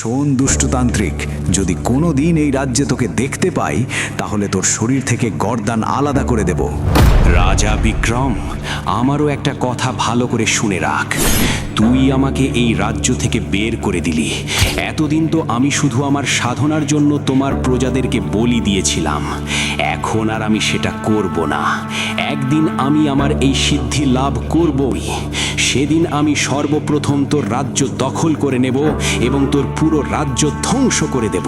শোন দুষ্টতান্ত্রিক। যদি কোনো দিন এই রাজ্যে তোকে দেখতে পাই, তাহলে তোর শরীর থেকে গরদান আলাদা করে দেব। রাজা বিক্রম, আমারও একটা কথা ভালো করে শুনে রাখ। তুই আমাকে এই রাজ্য থেকে বের করে দিলি। এতদিন তো আমি শুধু আমার সাধনার জন্য তোমার প্রজাদেরকে বলি দিয়েছিলাম। এখন আর আমি সেটা করব না। একদিন আমি আমার এই সিদ্ধি লাভ করবই। সেদিন আমি সর্বপ্রথম তোর রাজ্য দখল করে নেব এবং তোর পুরো রাজ্য ধ্বংস করে দেব।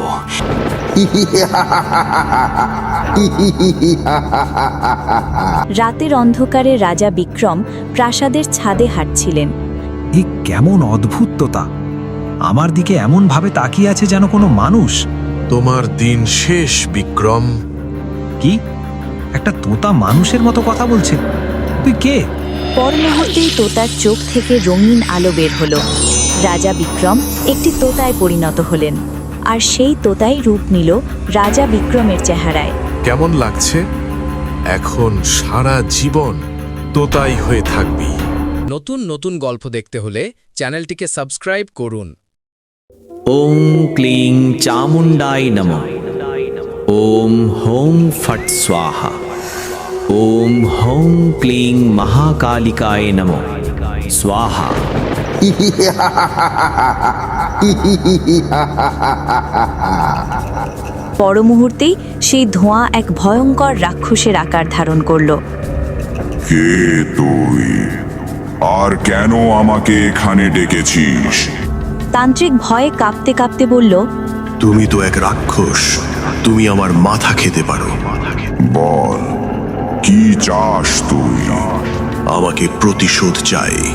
রাতের অন্ধকারে রাজা বিক্রম প্রাসাদের ছাদে হাঁটছিলেন। এ কেমন অদ্ভুততা! আমার দিকে এমন ভাবে তাকিয়ে আছে যেন কোনো মানুষ। তোমার দিন শেষ বিক্রম। কি? একটা তোতা মানুষের মতো কথা বলছে। তুই কে? পর মুহূর্তেই তোতার চোখ থেকে রঙিন আলো বের হলো। রাজা বিক্রম একটি তোতায় পরিণত হলেন। আর সেই তোতাই রূপ নিল রাজা বিক্রমের চেহারায়। কেমন লাগছে? এখন সারা জীবন তোতাই হয়ে থাকবি। নতুন নতুন গল্প দেখতে হলে চ্যানেলটিকে সাবস্ক্রাইব করুন। ওং ক্লিং চামুণ্ডাই নম। ওম হোং ফট স্বাহা। ওম হোং ক্লিং মহাকালিকায় নম। স্বাহা। পর মুহূর্তেই সেই ধোঁয়া এক ভয়ঙ্কর রাক্ষসের আকার ধারণ করল। কে তুই? আর কেন আমাকে এখানে ডেকেছিস? তান্ত্রিক ভয়ে কাঁপতে কাঁপতে বলল তুমি তো এক রাক্ষস তুমি আমার মাথা খেতে পারো। বল কি চাস তুই? আমাকে প্রতিশোধ চাই।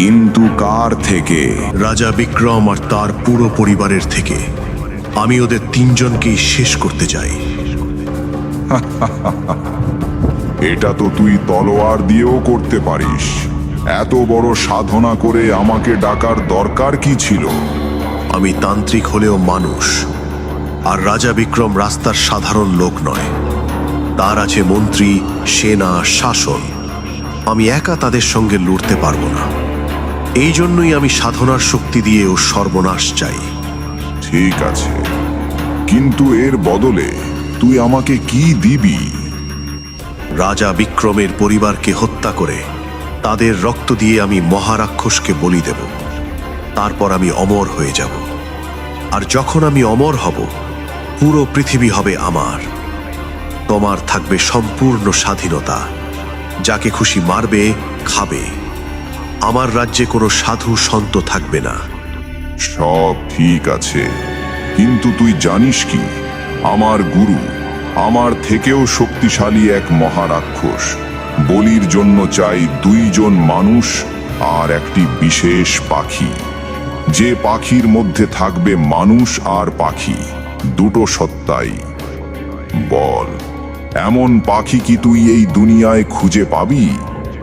কিন্তু কার থেকে? রাজা বিক্রম আর তার পুরো পরিবারের থেকে। আমি ওদের তিনজনকেই শেষ করতে চাই। এটা তো তুই তলোয়ার দিয়েও করতে পারিস। এত বড় সাধনা করে আমাকে ডাকার দরকার কি ছিল? আমি তান্ত্রিক হলেও মানুষ আর রাজা বিক্রম রাস্তার সাধারণ লোক নয়। তার আছে মন্ত্রী সেনা শাসন। আমি একা তাদের সঙ্গে লড়তে পারব না। এই জন্যই আমি সাধনার শক্তি দিয়ে ও সর্বনাশ চাই। ঠিক আছে। কিন্তু এর বদলে তুই আমাকে কি দিবি? রাজা বিক্রমের পরিবারকে হত্যা করে তাদের রক্ত দিয়ে আমি মহারাক্ষসকে বলি দেব। তারপর আমি অমর হয়ে যাব। আর যখন আমি অমর হব পুরো পৃথিবী হবে আমার। তোমার থাকবে সম্পূর্ণ স্বাধীনতা। যাকে খুশি মারবে খাবে। আমার রাজ্যে কোনো সাধু সন্ত থাকবে না। সব ঠিক আছে কিন্তু তুই জানিস কি? আমার গুরু আমার থেকেও শক্তিশালী এক মহারাক্ষস। বলির জন্য চাই দুইজন মানুষ আর একটি বিশেষ পাখি। যে পাখির মধ্যে থাকবে মানুষ আর পাখি দুটো সত্তাই। বল এমন পাখি কি তুই এই দুনিয়ায় খুঁজে পাবি?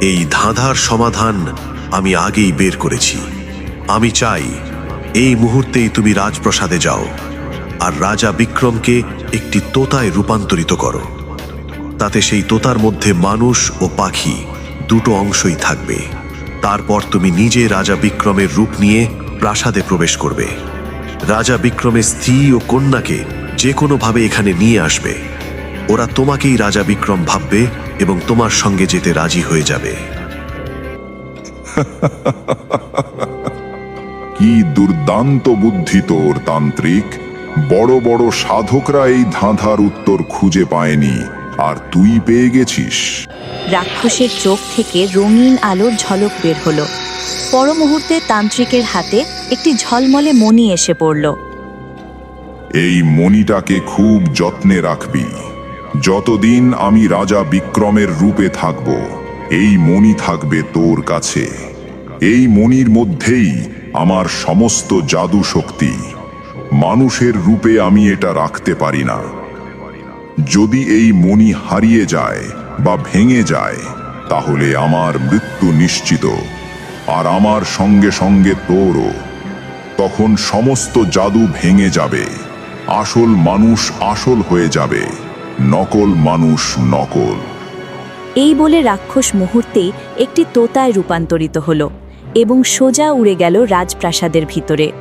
এই ধাঁধার সমাধান আমি আগেই বের করেছি। আমি চাই এই মুহূর্তেই তুমি রাজপ্রাসাদে যাও আর রাজা বিক্রমকে একটি তোতায় রূপান্তরিত করো। তাতে সেই তোতার মধ্যে মানুষ ও পাখি দুটো অংশই থাকবে। তারপর তুমি নিজে রাজা বিক্রমের রূপ নিয়ে প্রাসাদে প্রবেশ করবে। রাজা বিক্রমের স্ত্রী ও কন্যাকে যে কোনোভাবে এখানে নিয়ে আসবে। ওরা তোমাকেই রাজা বিক্রম ভাববে এবং তোমার সঙ্গে যেতে রাজি হয়ে যাবে। কি দুর্দান্ত বুদ্ধি তোর তান্ত্রিক। বড় বড় সাধকরা এই ধাঁধার উত্তর খুঁজে পায়নি। আর তুই পেয়ে গেছিস। রাক্ষসের চোখ থেকে রঙিন আলোর ঝলক বের হলো। পর মুহূর্তে তান্ত্রিকের হাতে একটি ঝলমলে মণি এসে পড়ল। এই মণিটাকে খুব যত্নে রাখবি। যতদিন আমি রাজা বিক্রমের রূপে থাকব এই মণি থাকবে তোর কাছে। এই মণির মধ্যেই আমার সমস্ত জাদু শক্তি। মানুষের রূপে আমি এটা রাখতে পারি না। যদি এই মণি হারিয়ে যায় বা ভেঙে যায়, তাহলে আমার মৃত্যু নিশ্চিত। আর আমার সঙ্গে সঙ্গে তোরও। তখন সমস্ত জাদু ভেঙে যাবে। আসল মানুষ আসল হয়ে যাবে। নকল মানুষ নকল। এই বলে রাক্ষস মুহূর্তে একটি তোতায় রূপান্তরিত হলো। এবং সোজা উড়ে গেল রাজপ্রাসাদের ভিতরে।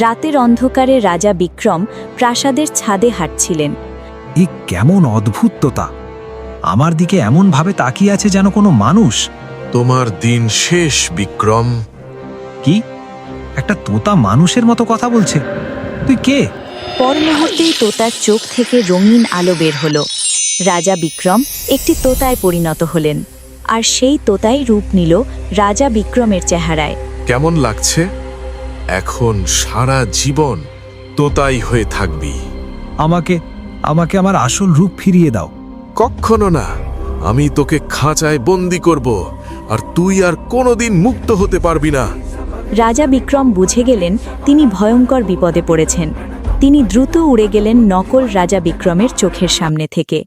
রাতের অন্ধকারে রাজা বিক্রম প্রাসাদের ছাদে হাঁটছিলেন। এ কেমন অদ্ভুততা! আমার দিকে এমন ভাবে তাকিয়ে আছে যেন কোনো মানুষ। তোমার দিন শেষ বিক্রম। কি? একটা তোতা মানুষের মতো কথা বলছে। তুই কে? পর মুহূর্তেই তোতার চোখ থেকে রঙিন আলো বের হলো। রাজা বিক্রম একটি তোতায় পরিণত হলেন। আর সেই তোতাই রূপ নিল রাজা বিক্রমের চেহারায়। কেমন লাগছে? এখন সারা জীবন তোতাই হয়ে থাকবি। আমাকে আমাকে আমার আসল রূপ ফিরিয়ে দাও। কখনো না। আমি তোকে খাঁচায় বন্দি করব আর তুই আর কোনোদিন মুক্ত হতে পারবি না। রাজা বিক্রম বুঝে গেলেন তিনি ভয়ঙ্কর বিপদে পড়েছেন। তিনি দ্রুত উড়ে গেলেন নকল রাজা বিক্রমের চোখের সামনে থেকে।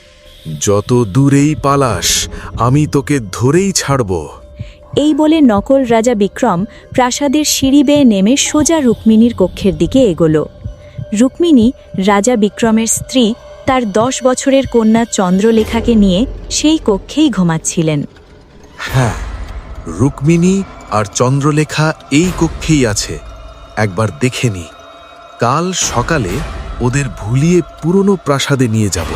যত দূরেই পালাস আমি তোকে ধরেই ছাড়ব। এই বলে নকল রাজা বিক্রম প্রাসাদের সিঁড়ি বেয়ে নেমে সোজা রুক্মিণীর কক্ষের দিকে এগোল। রুক্মিণী রাজা বিক্রমের স্ত্রী তার দশ বছরের কন্যা চন্দ্রলেখাকে নিয়ে সেই কক্ষেই ঘুমাচ্ছিলেন। হ্যাঁ রুক্মিণী আর চন্দ্রলেখা এই কক্ষেই আছে। একবার দেখে নি। কাল সকালে ওদের ভুলিয়ে পুরনো প্রাসাদে নিয়ে যাব।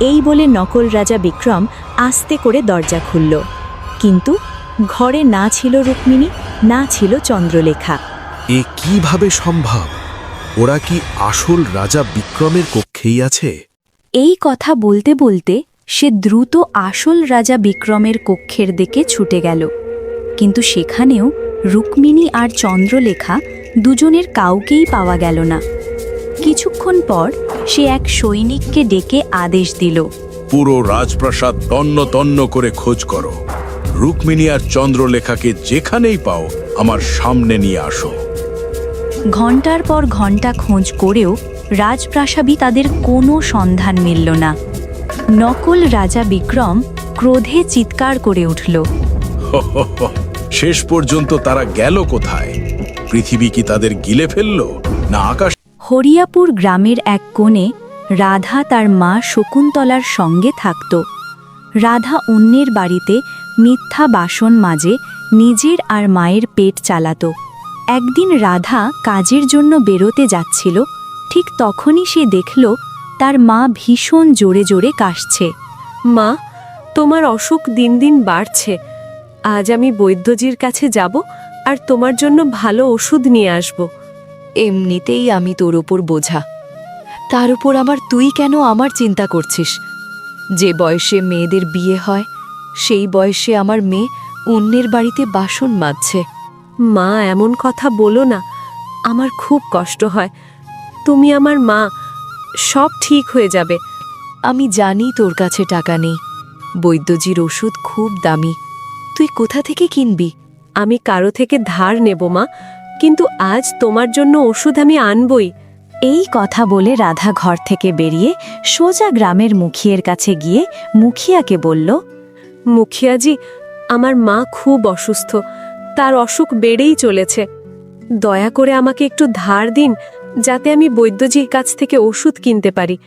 এই বলে নকল রাজা বিক্রম আস্তে করে দরজা খুলল। কিন্তু ঘরে না ছিল রুক্মিণী না ছিল চন্দ্রলেখা। এ কীভাবে সম্ভব? ওরা কি আসল রাজা বিক্রমের কক্ষেই আছে? এই কথা বলতে বলতে সে দ্রুত আসল রাজা বিক্রমের কক্ষের দিকে ছুটে গেল। কিন্তু সেখানেও রুক্মিণী আর চন্দ্রলেখা দুজনের কাউকেই পাওয়া গেল না। কিছুক্ষণ পর সে এক সৈনিককে ডেকে আদেশ দিল। পুরো রাজপ্রাসাদ তন্ন তন্ন করে খোঁজ করো। রুক্মিণী আর চন্দ্রলেখাকে যেখানেই পাও আমার সামনে নিয়ে আসো। ঘণ্টার পর ঘণ্টা খোঁজ করেও রাজপ্রাসাদী তাদের কোনো সন্ধান মিলল না। নকল রাজা বিক্রম ক্রোধে চিৎকার করে উঠল। শেষ পর্যন্ত তারা গেল কোথায়? পৃথিবী কি তাদের গিলে ফেলল না আকাশ হরিয়াপুর গ্রামের এক কোণে রাধা তার মা শকুন্তলার সঙ্গে থাকত। রাধা অন্যের বাড়িতে মিথ্যা বাসন মাজে নিজের আর মায়ের পেট চালাত। একদিন রাধা কাজের জন্য বেরোতে যাচ্ছিল, ঠিক তখনই সে দেখল তার মা ভীষণ জোরে জোরে কাশছে। মা, তোমার অসুখ দিন দিন বাড়ছে। আজ আমি বৈদ্যজির কাছে যাব আর তোমার জন্য ভালো ওষুধ নিয়ে আসব। এমনিতেই আমি তোর ওপর বোঝা। তার উপর আমার তুই কেন আমার চিন্তা করছিস? যে বয়সে মেয়েদের বিয়ে হয় সেই বয়সে আমার মেয়ে অন্যের বাড়িতে বাসন মাজছে। মা এমন কথা বলো না। আমার খুব কষ্ট হয়। তুমি আমার মা সব ঠিক হয়ে যাবে। আমি জানি তোর কাছে টাকা নেই। বৈদ্যজির ওষুধ খুব দামি। তুই কোথা থেকে কিনবি? আমি কারও থেকে ধার নেব মা। কিন্তু আজ তোমার জন্য ওষুধ আমি আনবই। এই কথা বলে রাধা ঘর থেকে বেরিয়ে সোজা গ্রামের মুখিয়ের কাছে গিয়ে মুখিয়াকে বলল, মুখিয়াজি, আমার মা খুব অসুস্থ। তার অসুখ বেড়েই চলেছে। দয়া করে আমাকে একটু ধার দিন, যাতে আমি বৈদ্যজির কাছ থেকে ওষুধ কিনতে পারি।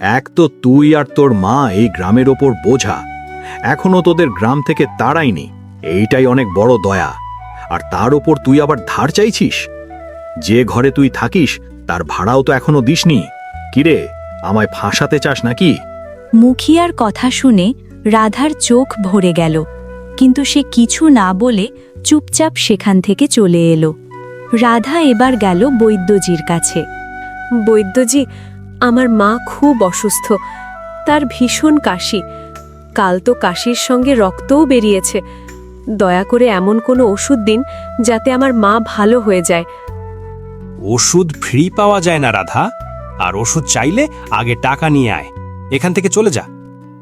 এক তো তুই আর তোর মা এই গ্রামের ওপর বোঝা। এখনও তোদের গ্রাম থেকে তাড়াইনি এইটাই অনেক বড় দয়া। আর তার ওপর তুই আবার ধার চাইছিস? যে ঘরে তুই থাকিস, তার ভাড়াও তো এখনও দিসনি। কিরে, আমায় ফাঁসাতে চাস নাকি? মুখিয়ার কথা শুনে রাধার চোখ ভরে গেল, কিন্তু সে কিছু না বলে চুপচাপ সেখান থেকে চলে এলো। রাধা এবার গেল বৈদ্যজির কাছে। বৈদ্যজি, আমার মা খুব অসুস্থ। তার ভীষণ কাশি। কাল তো কাশির সঙ্গে রক্তও বেরিয়েছে। দয়া করে এমন কোনো ওষুধ দিন যাতে আমার মা ভালো হয়ে যায়। ওষুধ ফ্রি পাওয়া যায় না রাধা। আর ওষুধ চাইলে আগে টাকা নিয়ে আয়। এখান থেকে চলে যা।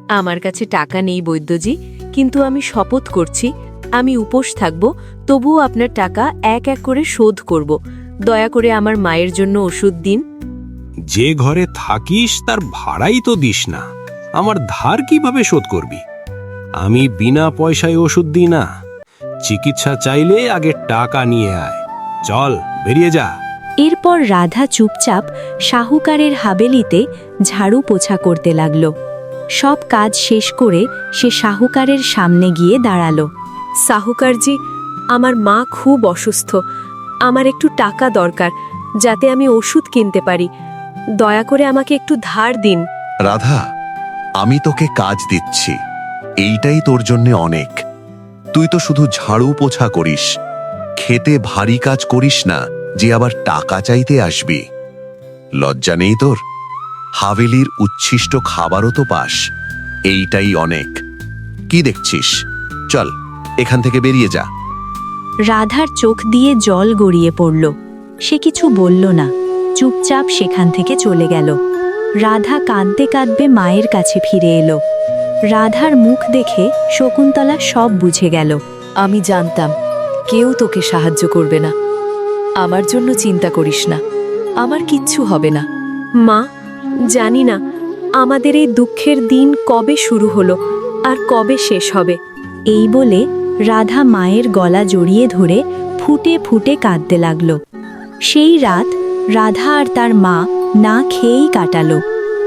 আমার কাছে টাকা নেই বৈদ্যজি কিন্তু আমি শপথ করছি আমি উপোস থাকব তবুও আপনার টাকা এক এক করে শোধ করব। দয়া করে আমার মায়ের জন্য ওষুধ দিন। যে ঘরে থাকিস তার ভাড়াই তো দিস না। আমার ধার কীভাবে শোধ করবি? আমি বিনা পয়সায় ওষুধ দিই না। চিকিৎসা চাইলে আগে টাকা নিয়ে আয়। চল বেরিয়ে যা। এরপর রাধা চুপচাপ শাহুকারের হাবেলিতে ঝাড়ু পোছা করতে লাগল। সব কাজ শেষ করে সে শাহুকারের সামনে গিয়ে দাঁড়াল। সাহুকারজি আমার মা খুব অসুস্থ। আমার একটু টাকা দরকার যাতে আমি ওষুধ কিনতে পারি। দয়া করে আমাকে একটু ধার দিন। রাধা আমি তোকে কাজ দিচ্ছি। এইটাই তোর জন্যে অনেক। তুই তো শুধু ঝাড়ু পোছা করিস। খেতে ভারী কাজ করিস না, যে আবার টাকা চাইতে আসবি। লজ্জা নেই তোর? হাভেলির উচ্ছিষ্ট খাবারও তো পাস। এইটাই অনেক। কি দেখছিস? চল, এখান থেকে বেরিয়ে যা। রাধার চোখ দিয়ে জল গড়িয়ে পড়ল। সে কিছু বলল না। চুপচাপ সেখান থেকে চলে গেল। রাধা কাঁদতে কাঁদবে মায়ের কাছে ফিরে এলো। রাধার মুখ দেখে শকুন্তলা সব বুঝে গেল। আমি জানতাম, কেউ তোকে সাহায্য করবে না। আমার জন্য চিন্তা করিস না। আমার কিচ্ছু হবে না। মা, জানি না, আমাদের এই দুঃখের দিন কবে শুরু হলো আর কবে শেষ হবে। এই বলে রাধা মায়ের গলা জড়িয়ে ধরে ফুটে ফুটে কাঁদতে লাগল। সেই রাত রাধা আর তার মা না খেয়েই কাটালো।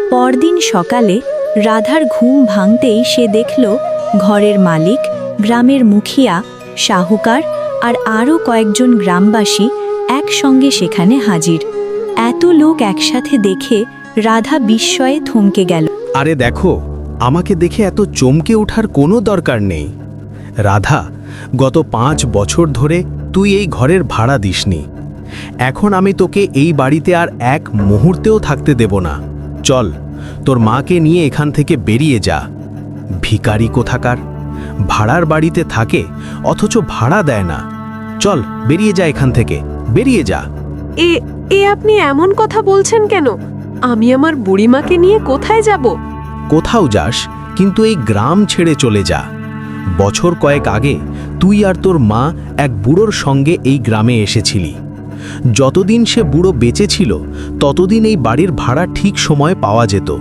পরদিন সকালে রাধার ঘুম ভাঙতেই সে দেখল ঘরের মালিক, গ্রামের মুখিয়া শাহুকার আর আরও কয়েকজন গ্রামবাসী একসঙ্গে সেখানে হাজির। এত লোক একসাথে দেখে রাধা বিস্ময়ে থমকে গেল। আরে দেখো, আমাকে দেখে এত চমকে ওঠার কোনো দরকার নেই। রাধা, গত পাঁচ বছর ধরে তুই এই ঘরের ভাড়া দিসনি। এখন আমি তোকে এই বাড়িতে আর এক মুহূর্তেও থাকতে দেব না। চল তোর মাকে নিয়ে এখান থেকে বেরিয়ে যা। ভিকারি কোথাকার? ভাড়ার বাড়িতে থাকে অথচ ভাড়া দেয় না। চল বেরিয়ে যা এখান থেকে বেরিয়ে যা। এ এ আপনি এমন কথা বলছেন কেন? আমি আমার বুড়িমাকে নিয়ে কোথায় যাব? কোথাও যাস কিন্তু এই গ্রাম ছেড়ে চলে যা। বছর কয়েক আগে তুই আর তোর মা এক বুড়োর সঙ্গে এই গ্রামে এসেছিলি। যতদিন সে বুড়ো বেঁচে ছিল, ততদিন এই বাড়ির ভাড়া ঠিক সময়ে পাওয়া যেত।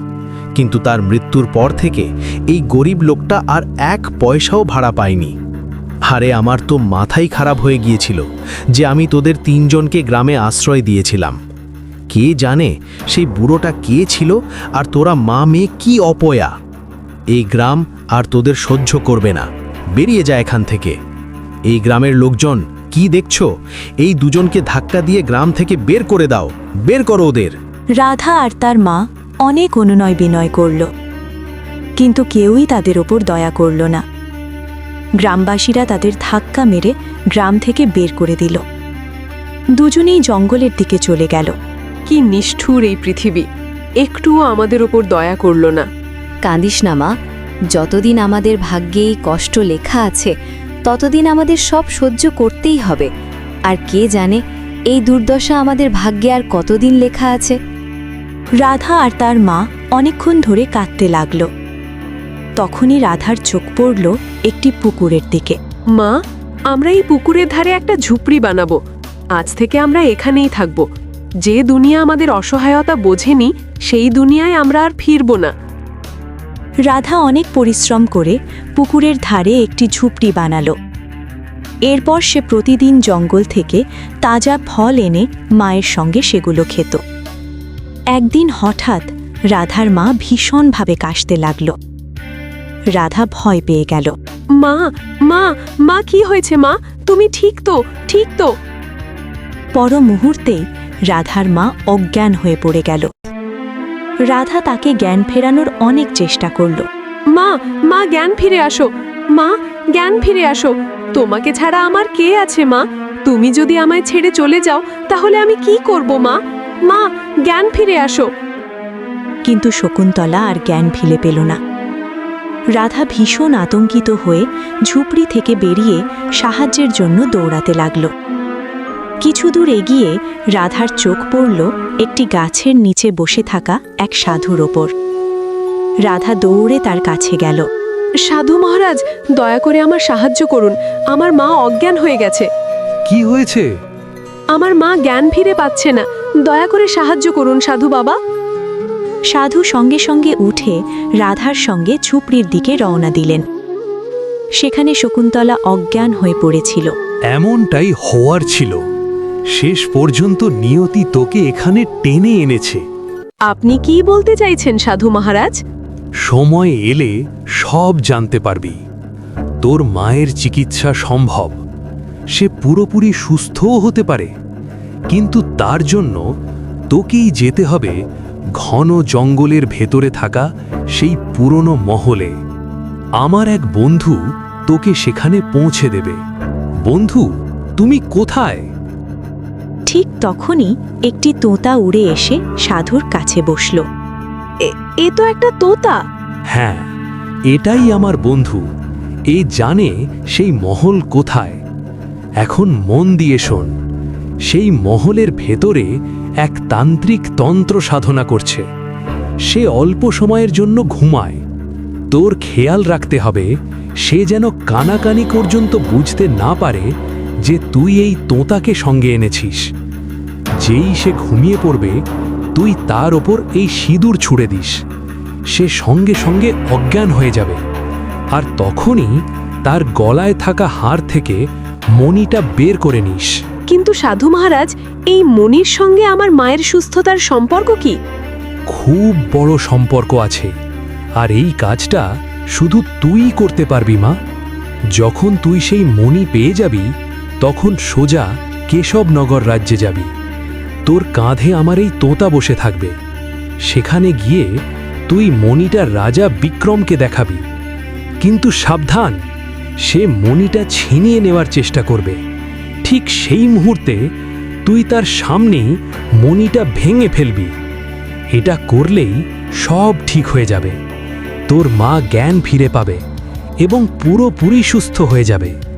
কিন্তু তার মৃত্যুর পর থেকে এই গরিব লোকটা আর এক পয়সাও ভাড়া পায়নি। আরে আমার তো মাথাই খারাপ হয়ে গিয়েছিল যে আমি তোদের তিনজনকে গ্রামে আশ্রয় দিয়েছিলাম। কে জানে সেই বুড়োটা কে ছিল আর তোরা মা মেয়ে কি অপয়া? এই গ্রাম আর তোদের সহ্য করবে না। বেরিয়ে যায় এখান থেকে। এই গ্রামের লোকজন কি দেখছ? এই দুজনকে ধাক্কা দিয়ে গ্রাম থেকে বের করে দাও। বের করো ওদের। রাধা আর তার মা অনেক অনুনয় বিনয় করল। কিন্তু কেউই তাদের ওপর দয়া করল না। গ্রামবাসীরা তাদের ধাক্কা মেরে গ্রাম থেকে বের করে দিল। দুজনেই জঙ্গলের দিকে চলে গেল। কি নিষ্ঠুর এই পৃথিবী। একটুও আমাদের ওপর দয়া করল না। কাঁদিস না মা। যতদিন আমাদের ভাগ্যে এই কষ্ট লেখা আছে ততদিন আমাদের সব সহ্য করতেই হবে। আর কে জানে, এই দুর্দশা আমাদের ভাগ্যে আর কতদিন লেখা আছে? রাধা আর তার মা অনেকক্ষণ ধরে কাঁদতে লাগল। তখনই রাধার চোখ পড়ল একটি পুকুরের দিকে। মা, আমরা এই পুকুরের ধারে একটা ঝুপড়ি বানাবো। আজ থেকে আমরা এখানেই থাকব। যে দুনিয়া আমাদের অসহায়তা বোঝেনি, সেই দুনিয়ায় আমরা আর ফিরব না। রাধা অনেক পরিশ্রম করে পুকুরের ধারে একটি ঝুপড়ি বানালো। এরপর সে প্রতিদিন জঙ্গল থেকে তাজা ফল এনে মায়ের সঙ্গে সেগুলো খেত। একদিন হঠাৎ রাধার মা ভীষণভাবে কাশতে লাগল। রাধা ভয় পেয়ে গেল। মা মা মা কি হয়েছে মা? তুমি ঠিক তো ঠিক তো। পর মুহূর্তেই রাধার মা অজ্ঞান হয়ে পড়ে গেল। রাধা তাকে জ্ঞান ফেরানোর অনেক চেষ্টা করল। মা মা জ্ঞান ফিরে আসো। মা জ্ঞান ফিরে আসো। তোমাকে ছাড়া আমার কে আছে মা? তুমি যদি আমায় ছেড়ে চলে যাও তাহলে আমি কি করব মা? মা জ্ঞান ফিরে আসো। কিন্তু শকুন্তলা আর জ্ঞান ফিলে পেল না। রাধা ভীষণ আতঙ্কিত হয়ে ঝুপড়ি থেকে বেরিয়ে সাহায্যের জন্য দৌড়াতে লাগল। কিছু দূর এগিয়ে রাধার চোখ পড়ল একটি গাছের নিচে বসে থাকা এক সাধুর ওপর। রাধা দৌড়ে তার কাছে গেল। সাধু মহারাজ দয়া করে আমার সাহায্য করুন। আমার মা অজ্ঞান হয়ে গেছে। কি হয়েছে? আমার মা জ্ঞান ফিরে পাচ্ছে না। দয়া করে সাহায্য করুন সাধু বাবা। সাধু সঙ্গে সঙ্গে উঠে রাধার সঙ্গে ঝুপড়ির দিকে রওনা দিলেন। সেখানে শকুন্তলা অজ্ঞান হয়ে পড়েছিল। এমনটাই হওয়ার ছিল। শেষ পর্যন্ত নিয়তি তোকে এখানে টেনে এনেছে। আপনি কি বলতে চাইছেন সাধু মহারাজ? সময় এলে সব জানতে পারবি। তোর মায়ের চিকিৎসা সম্ভব। সে পুরোপুরি সুস্থও হতে পারে। কিন্তু তার জন্য তোকেই যেতে হবে ঘন জঙ্গলের ভেতরে থাকা সেই পুরনো মহলে। আমার এক বন্ধু তোকে সেখানে পৌঁছে দেবে। বন্ধু তুমি কোথায়? ঠিক তখনই একটি তোতা উড়ে এসে সাধুর কাছে বসল। এ তো একটা তোতা! হ্যাঁ এটাই আমার বন্ধু। এ জানে সেই মহল কোথায়। এখন মন দিয়ে শোন, সেই মহলের ভেতরে এক তান্ত্রিক তন্ত্র সাধনা করছে। সে অল্প সময়ের জন্য ঘুমায়। তোর খেয়াল রাখতে হবে, সে যেন কানাকানি পর্যন্ত বুঝতে না পারে যে তুই এই তোতাকে সঙ্গে এনেছিস। যেই সে ঘুমিয়ে পড়বে তুই তার ওপর এই সিঁদুর ছুড়ে দিস। সে সঙ্গে সঙ্গে অজ্ঞান হয়ে যাবে। আর তখনই তার গলায় থাকা হার থেকে মণিটা বের করে নিস। কিন্তু সাধু মহারাজ এই মনির সঙ্গে আমার মায়ের সুস্থতার সম্পর্ক কি? খুব বড় সম্পর্ক আছে। আর এই কাজটা শুধু তুই করতে পারবি মা। যখন তুই সেই মণি পেয়ে যাবি তখন সোজা কেশবনগর রাজ্যে যাবি। তোর কাঁধে আমার এই তোতা বসে থাকবে। সেখানে গিয়ে তুই মণিটা রাজা বিক্রমকে দেখাবি। কিন্তু সাবধান, সে মণিটা ছিনিয়ে নেওয়ার চেষ্টা করবে। ঠিক সেই মুহূর্তে তুই তার সামনেই মণিটা ভেঙে ফেলবি। এটা করলেই সব ঠিক হয়ে যাবে। তোর মা জ্ঞান ফিরে পাবে এবং পুরোপুরি সুস্থ হয়ে যাবে।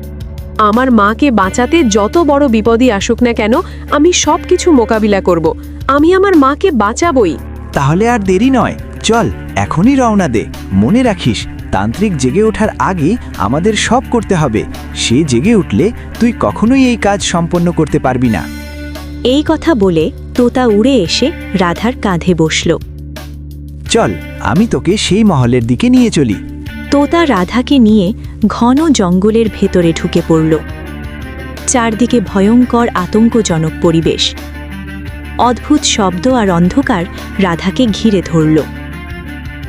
আমার মাকে বাঁচাতে যত বড় বিপদই আসুক না কেন আমি সব কিছু মোকাবিলা করব। আমি আমার মাকে বাঁচাবই। তাহলে আর দেরি নয়। চল এখনই রওনা দে। মনে রাখিস তান্ত্রিক জেগে ওঠার আগে আমাদের সব করতে হবে। সে জেগে উঠলে তুই কখনোই এই কাজ সম্পন্ন করতে পারবি না। এই কথা বলে তোতা উড়ে এসে রাধার কাঁধে বসল। চল আমি তোকে সেই মহলের দিকে নিয়ে চলি। তোতা রাধাকে নিয়ে ঘন জঙ্গলের ভেতরে ঢুকে পড়ল। চারদিকে ভয়ঙ্কর আতঙ্কজনক পরিবেশ। অদ্ভুত শব্দ আর অন্ধকার রাধাকে ঘিরে ধরল।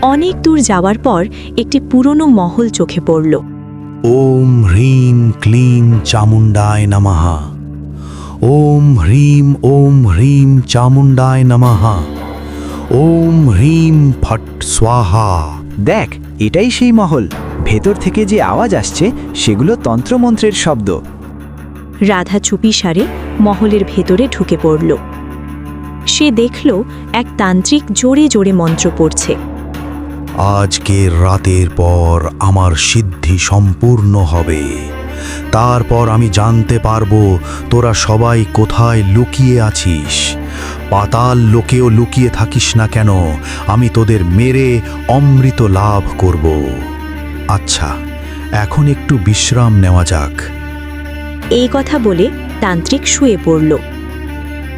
অনেক দূর যাওয়ার পর একটি পুরনো মহল চোখে পড়ল। ওম হ্রিম ক্লিং চামুণ্ডায় নমঃ। ওম হ্রিম ওম হ্রিম চামুণ্ডায় নমঃ। ওম হ্রিম ফট স্বাহা। দেখ এটাই সেই মহল। ভেতর থেকে যে আওয়াজ আসছে সেগুলো তন্ত্রমন্ত্রের শব্দ। রাধা চুপি সারে মহলের ভেতরে ঢুকে পড়ল। সে দেখল এক তান্ত্রিক জোরে জোরে মন্ত্র পড়ছে। আজকের রাতের পর আমার সিদ্ধি সম্পূর্ণ হবে। তারপর আমি জানতে পারব তোরা সবাই কোথায় লুকিয়ে আছিস। পাতাল লোকেও লুকিয়ে থাকিস না কেন আমি তোদের মেরে অমৃত লাভ করব। আচ্ছা এখন একটু বিশ্রাম নেওয়া যাক। এই কথা বলে তান্ত্রিক শুয়ে পড়ল।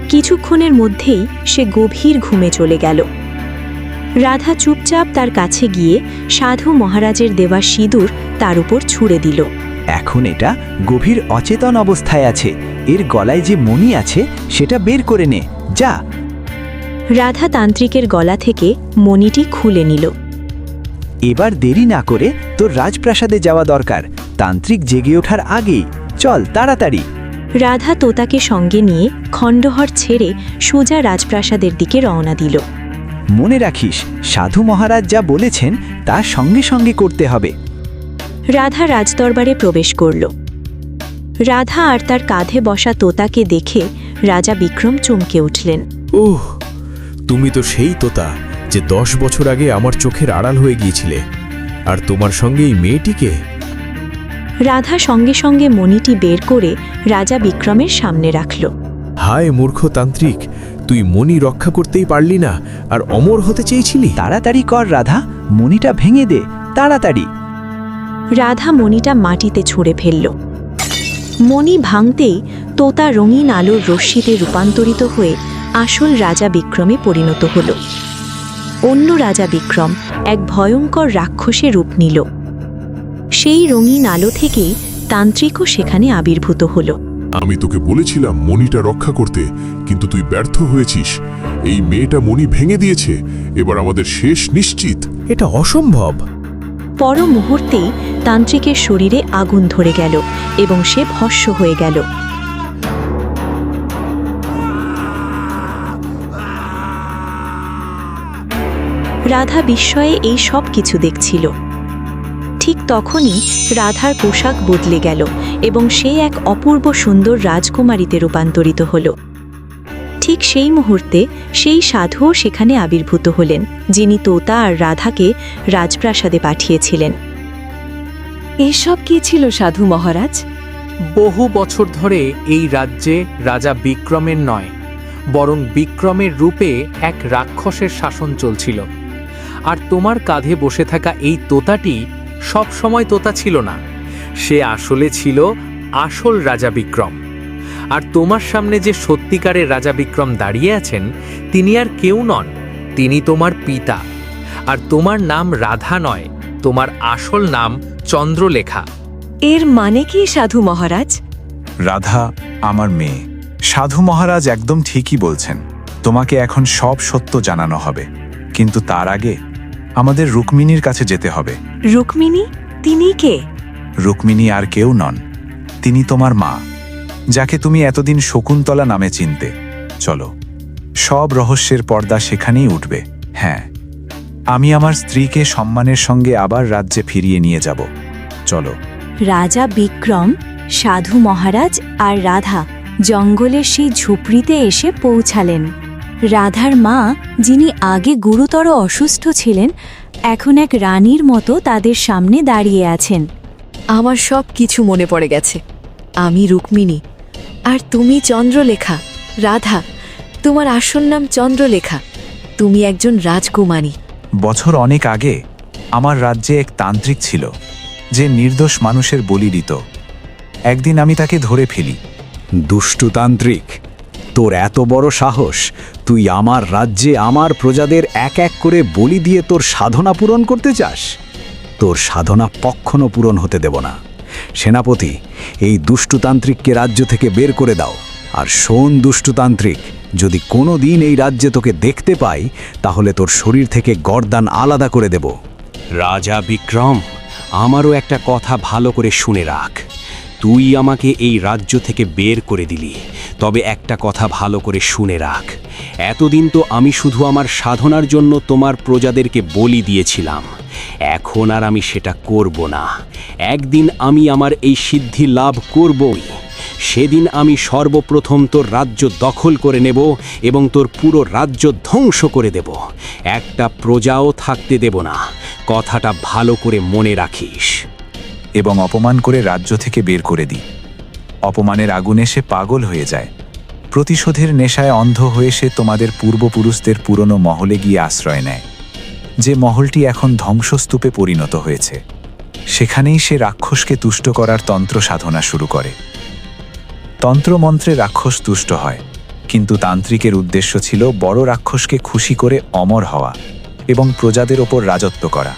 কিছুক্ষণের মধ্যেই সে গভীর ঘুমে চলে গেল। রাধা চুপচাপ তার কাছে গিয়ে সাধু মহারাজের দেওয়া সিঁদুর তার উপর ছুঁড়ে দিল। এখন এটা গভীর অচেতন অবস্থায় আছে। এর গলায় যে মণি আছে সেটা বের করে নে। যা। রাধা তান্ত্রিকের গলা থেকে মণিটি খুলে নিল। এবার দেরি না করে তোর রাজপ্রাসাদে যাওয়া দরকার। তান্ত্রিক জেগে ওঠার আগেই চল তাড়াতাড়ি। রাধা তোতাকে সঙ্গে নিয়ে খণ্ডহর ছেড়ে সোজা রাজপ্রাসাদের দিকে রওনা দিল। মনে রাখিস সাধু মহারাজ যা বলেছেন তা সঙ্গে সঙ্গে করতে হবে। রাধা রাজদরবারে প্রবেশ করল। রাধা আর তার কাঁধে বসা তোতাকে দেখে রাজা বিক্রম চমকে উঠলেন। ওহ তুমি তো সেই তোতা যে দশ বছর আগে আমার চোখের আড়াল হয়ে গিয়েছিলে। আর তোমার সঙ্গে এই মেয়েটিকে রাধা সঙ্গে সঙ্গে মণিটি বের করে রাজা বিক্রমের সামনে রাখল। হায় মূর্খ তান্ত্রিক তুই মনি রক্ষা করতেই পারলি না আর অমর হতে চেয়েছিলি? তাড়াতাড়ি কর রাধা মণিটা ভেঙে দে তাড়াতাড়ি। রাধা মণিটা মাটিতে ছুঁড়ে ফেলল। মণি ভাঙতেই তোতা রঙিন আলোর রশ্মিতে রূপান্তরিত হয়ে আসল রাজা বিক্রমে পরিণত হল। অন্য রাজা বিক্রম এক ভয়ঙ্কর রাক্ষসে রূপ নিল। সেই রঙিন আলো থেকেই তান্ত্রিকও সেখানে আবির্ভূত হল। আমি তোকে বলেছিলাম মণিটা রক্ষা করতে কিন্তু তুই ব্যর্থ হয়েছিস। এই মেয়েটা মণি ভেঙে দিয়েছে এবার আমাদের শেষ নিশ্চিত। এটা অসম্ভব। পর মুহূর্তেই তান্ত্রিকের শরীরে আগুন ধরে গেল এবং সে ভস্য হয়ে গেল। রাধা বিস্ময়ে এই সব কিছু দেখছিল। ঠিক তখনই রাধার পোশাক বদলে গেল এবং সে এক অপূর্ব সুন্দর রাজকুমারীতে রূপান্তরিত হল। ঠিক সেই মুহূর্তে সেই সাধুও সেখানে আবির্ভূত হলেন যিনি তোতা আর রাধাকে রাজপ্রাসাদে পাঠিয়েছিলেন। এসব কি ছিল সাধু মহারাজ? বহু বছর ধরে এই রাজ্যে রাজা বিক্রমের নয় বরং বিক্রমের রূপে এক রাক্ষসের শাসন চলছিল। আর তোমার কাঁধে বসে থাকা এই তোতাটি সব সময় তোতা ছিল না। সে আসলে ছিল আসল রাজা বিক্রম। আর তোমার সামনে যে সত্যিকারের রাজা বিক্রম দাঁড়িয়ে আছেন তিনি আর কেউ নন তিনি তোমার পিতা। আর তোমার নাম রাধা নয় তোমার আসল নাম চন্দ্রলেখা। এর মানে কি সাধু মহারাজ? রাধা আমার মেয়ে। সাধু মহারাজ একদম ঠিকই বলছেন তোমাকে এখন সব সত্য জানানো হবে। কিন্তু তার আগে আমাদের রুক্মিণীর কাছে যেতে হবে। রুক্মিণী? তিনি কে? রুক্মিণী আর কেউ নন। তিনি তোমার মা যাকে তুমি এতদিন শকুন্তলা নামে চিনতে। চলো সব রহস্যের পর্দা সেখানেই উঠবে। হ্যাঁ আমি আমার স্ত্রীকে সম্মানের সঙ্গে আবার রাজ্যে ফিরিয়ে নিয়ে যাব। চলো। রাজা বিক্রম সাধু মহারাজ আর রাধা জঙ্গলের সেই ঝুপড়িতে এসে পৌঁছালেন। রাধার মা যিনি আগে গুরুতর অসুস্থ ছিলেন এখন এক রানীর মতো তাদের সামনে দাঁড়িয়ে আছেন। আমার সব কিছু মনে পড়ে গেছে। আমি রুক্মিণী। আর তুমি চন্দ্রলেখা। রাধা তোমার আসল নাম চন্দ্রলেখা। তুমি একজন রাজকুমারী। বছর অনেক আগে আমার রাজ্যে এক তান্ত্রিক ছিল যে নির্দোষ মানুষের বলি দিত। একদিন আমি তাকে ধরে ফেলি। দুষ্টুতান্ত্রিক তোর এত বড় সাহস? তুই আমার রাজ্যে আমার প্রজাদের এক এক করে বলি দিয়ে তোর সাধনা পূরণ করতে চাস? তোর সাধনা কখনো পূরণ হতে দেব না। সেনাপতি, এই দুষ্টুতান্ত্রিককে রাজ্য থেকে বের করে দাও। আর শোন দুষ্টুতান্ত্রিক যদি কোনো দিন এই রাজ্যে তোকে দেখতে পাই, তাহলে তোর শরীর থেকে গর্দান আলাদা করে দেব। রাজা বিক্রম, আমারও একটা কথা ভালো করে শুনে রাখ। তুই আমাকে এই রাজ্য থেকে বের করে দিলি। তবে একটা কথা ভালো করে শুনে রাখ। এতদিন তো আমি শুধু আমার সাধনার জন্য তোমার প্রজাদেরকে বলি দিয়েছিলাম। এখন আর আমি সেটা করব না। একদিন আমি আমার এই সিদ্ধি লাভ করবই। সেদিন আমি সর্বপ্রথম তোর রাজ্য দখল করে নেব এবং তোর পুরো রাজ্য ধ্বংস করে দেব। একটা প্রজাও থাকতে দেব না। কথাটা ভালো করে মনে রাখিস। এবং অপমান করে রাজ্য থেকে বের করে দিই। অপমানের আগুনে সে পাগল হয়ে যায়। প্রতিশোধের নেশায় অন্ধ হয়ে সে তোমাদের পূর্বপুরুষদের পুরনো মহলে গিয়ে আশ্রয় নেয়। যে মহলটি এখন ধ্বংসস্তূপে পরিণত হয়েছে। সেখানেই সে রাক্ষসকে তুষ্ট করার তন্ত্র সাধনা শুরু করে। তন্ত্রমন্ত্রে রাক্ষস তুষ্ট হয়, কিন্তু তান্ত্রিকের উদ্দেশ্য ছিল বড় রাক্ষসকে খুশি করে অমর হওয়া এবং প্রজাদের ওপর রাজত্ব করা।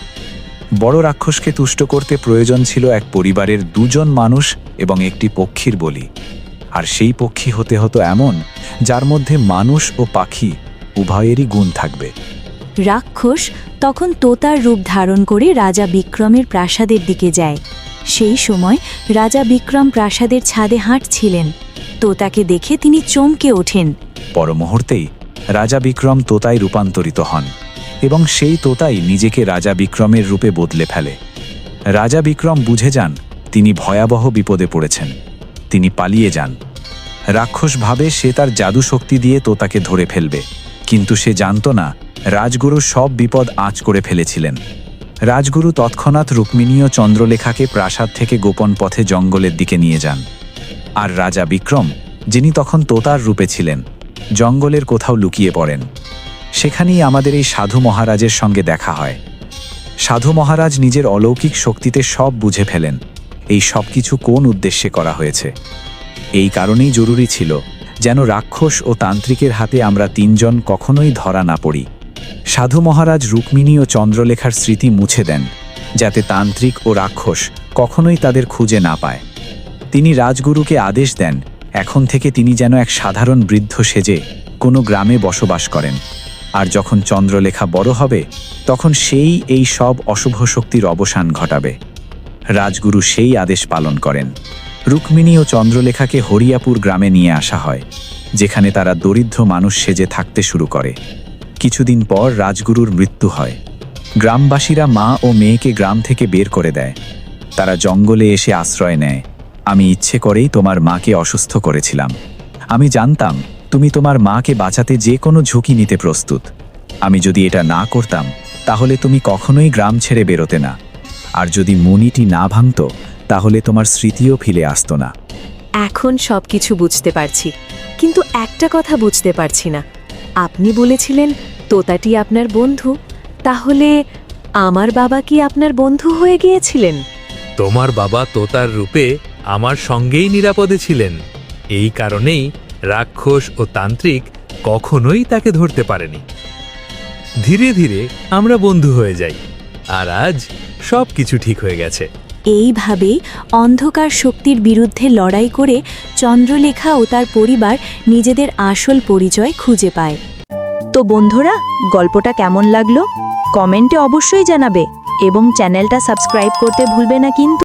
বড় রাক্ষসকে তুষ্ট করতে প্রয়োজন ছিল এক পরিবারের দুজন মানুষ এবং একটি পক্ষীর বলি। আর সেই পক্ষী হতে হতো এমন যার মধ্যে মানুষ ও পাখি উভয়েরই গুণ থাকবে। রাক্ষস তখন তোতার রূপ ধারণ করে রাজা বিক্রমের প্রাসাদের দিকে যায়। সেই সময় রাজা বিক্রম প্রাসাদের ছাদে হাঁটছিলেন। তোতাকে দেখে তিনি চমকে ওঠেন। পর মুহূর্তেই রাজা বিক্রম তোতায় রূপান্তরিত হন। এবং সেই তোতাই নিজেকে রাজা বিক্রমের রূপে বদলে ফেলে। রাজা বিক্রম বুঝে যান, তিনি ভয়াবহ বিপদে পড়েছেন। তিনি পালিয়ে যান। রাক্ষস ভাবে সে তার জাদু শক্তি দিয়ে তোতাকে ধরে ফেলবে। কিন্তু সে জানত না, রাজগুরু সব বিপদ আঁচ করে ফেলেছিলেন। রাজগুরু তৎক্ষণাৎ রুক্মিণী ও চন্দ্রলেখাকে প্রাসাদ থেকে গোপন পথে জঙ্গলের দিকে নিয়ে যান। আর রাজা বিক্রম, যিনি তখন তোতার রূপে ছিলেন, জঙ্গলের কোথাও লুকিয়ে পড়েন। সেখানেই আমাদের এই সাধু মহারাজের সঙ্গে দেখা হয়। সাধু মহারাজ নিজের অলৌকিক শক্তিতে সব বুঝে ফেলেন, এই সব কিছু কোন উদ্দেশ্যে করা হয়েছে। এই কারণেই জরুরি ছিল যেন রাক্ষস ও তান্ত্রিকের হাতে আমরা তিনজন কখনোই ধরা না পড়ি। সাধু মহারাজ রুক্মিণী ও চন্দ্রলেখার স্মৃতি মুছে দেন, যাতে তান্ত্রিক ও রাক্ষস কখনোই তাদের খুঁজে না পায়। তিনি রাজগুরুকে আদেশ দেন, এখন থেকে তিনি যেন এক সাধারণ বৃদ্ধ সেজে কোনো গ্রামে বসবাস করেন। আর যখন চন্দ্রলেখা বড় হবে, তখন সেই এই সব অশুভ শক্তির অবসান ঘটাবে। রাজগুরু সেই আদেশ পালন করেন। রুক্মিণী ও চন্দ্রলেখাকে হরিয়াপুর গ্রামে নিয়ে আসা হয়, যেখানে তারা দরিদ্র মানুষ সেজে থাকতে শুরু করে। কিছুদিন পর রাজগুরুর মৃত্যু হয়। গ্রামবাসীরা মা ও মেয়েকে গ্রাম থেকে বের করে দেয়। তারা জঙ্গলে এসে আশ্রয় নেয়। আমি ইচ্ছে করেই তোমার মাকে অসুস্থ করেছিলাম। আমি জানতাম তুমি তোমার মাকে বাঁচাতে যে কোনো ঝুঁকি নিতে প্রস্তুত। আমি যদি এটা না করতাম তাহলে তুমি কখনোই গ্রাম ছেড়ে বেরোতে না। আর যদি মনিটি না ভাঙত তাহলে তোমার স্মৃতিও ফিরে আসতো না। এখন সব কিছু বুঝতে পারছি কিন্তু একটা কথা বুঝতে পারছি না। আপনি বলেছিলেন তোতাটি আপনার বন্ধু। তাহলে আমার বাবা কি আপনার বন্ধু হয়ে গিয়েছিলেন? তোমার বাবা তোতার রূপে আমার সঙ্গেই নিরাপদে ছিলেন। এই কারণেই রাক্ষস ও তান্ত্রিক কখনোই তাকে ধরতে পারেনি। ধীরে ধীরে আমরা বন্ধু হয়ে যাই, আর আজ সব কিছু ঠিক হয়ে গেছে। এইভাবেই অন্ধকার শক্তির বিরুদ্ধে লড়াই করে চন্দ্রলেখা ও তার পরিবার নিজেদের আসল পরিচয় খুঁজে পায়। তো বন্ধুরা, গল্পটা কেমন লাগল? কমেন্টে অবশ্যই জানাবে এবং চ্যানেলটা সাবস্ক্রাইব করতে ভুলবে না কিন্তু।